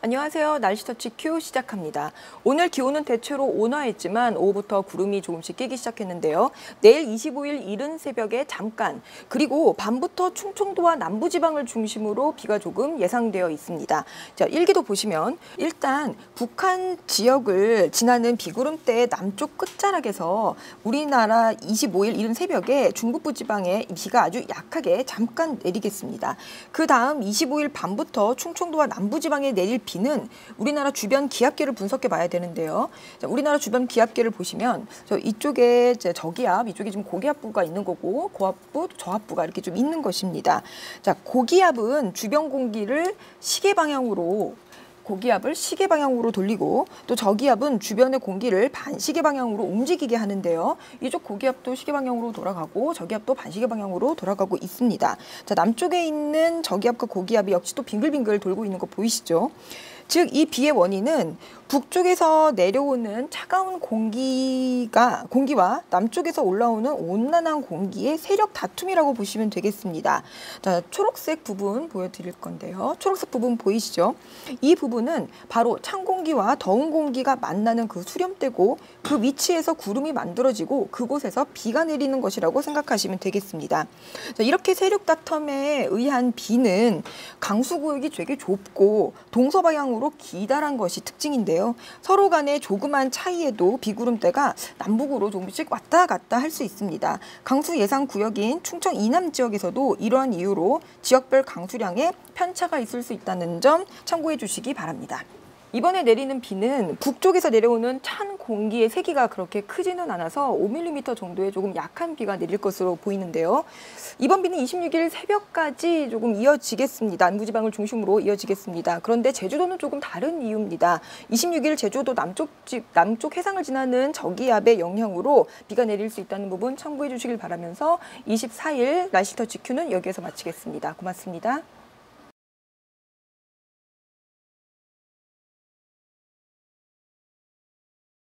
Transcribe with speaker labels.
Speaker 1: 안녕하세요. 날씨터치 큐 시작합니다. 오늘 기온은 대체로 온화했지만 오후부터 구름이 조금씩 끼기 시작했는데요. 내일 25일 이른 새벽에 잠깐 그리고 밤부터 충청도와 남부지방을 중심으로 비가 조금 예상되어 있습니다. 자 일기도 보시면 일단 북한 지역을 지나는 비구름대 남쪽 끝자락에서 우리나라 25일 이른 새벽에 중북부 지방에 비가 아주 약하게 잠깐 내리겠습니다. 그 다음 25일 밤부터 충청도와 남부지방에 내릴 비는 우리나라 주변 기압계를 분석해 봐야 되는데요. 자, 우리나라 주변 기압계를 보시면 저 이쪽에 이제 저기압, 이쪽에 지금 고기압부가 있는 거고 고압부, 저압부가 이렇게 좀 있는 것입니다. 자, 고기압은 주변 공기를 시계 방향으로 고기압을 시계 방향으로 돌리고 또 저기압은 주변의 공기를 반시계 방향으로 움직이게 하는데요. 이쪽 고기압도 시계 방향으로 돌아가고 저기압도 반시계 방향으로 돌아가고 있습니다. 자, 남쪽에 있는 저기압과 고기압이 역시 또 빙글빙글 돌고 있는 거 보이시죠? 즉 이 비의 원인은 북쪽에서 내려오는 차가운 공기가 공기와 남쪽에서 올라오는 온난한 공기의 세력 다툼이라고 보시면 되겠습니다. 자, 초록색 부분 보여드릴 건데요. 초록색 부분 보이시죠? 이 부분은 바로 찬 공기와 더운 공기가 만나는 그 수렴대고 그 위치에서 구름이 만들어지고 그곳에서 비가 내리는 것이라고 생각하시면 되겠습니다. 자, 이렇게 세력 다툼에 의한 비는 강수구역이 되게 좁고 동서방향으로 기다란 것이 특징인데요. 서로 간의 조그만 차이에도 비구름대가 남북으로 조금씩 왔다 갔다 할 수 있습니다. 강수 예상 구역인 충청 이남 지역에서도 이러한 이유로 지역별 강수량에 편차가 있을 수 있다는 점 참고해 주시기 바랍니다. 이번에 내리는 비는 북쪽에서 내려오는 찬 공기의 세기가 그렇게 크지는 않아서 5mm 정도의 조금 약한 비가 내릴 것으로 보이는데요. 이번 비는 26일 새벽까지 조금 이어지겠습니다. 남부지방을 중심으로 이어지겠습니다. 그런데 제주도는 조금 다른 이유입니다. 26일 제주도 남쪽 집 남쪽 해상을 지나는 저기압의 영향으로 비가 내릴 수 있다는 부분 참고해 주시길 바라면서 24일 날씨 터치 큐는 여기에서 마치겠습니다. 고맙습니다.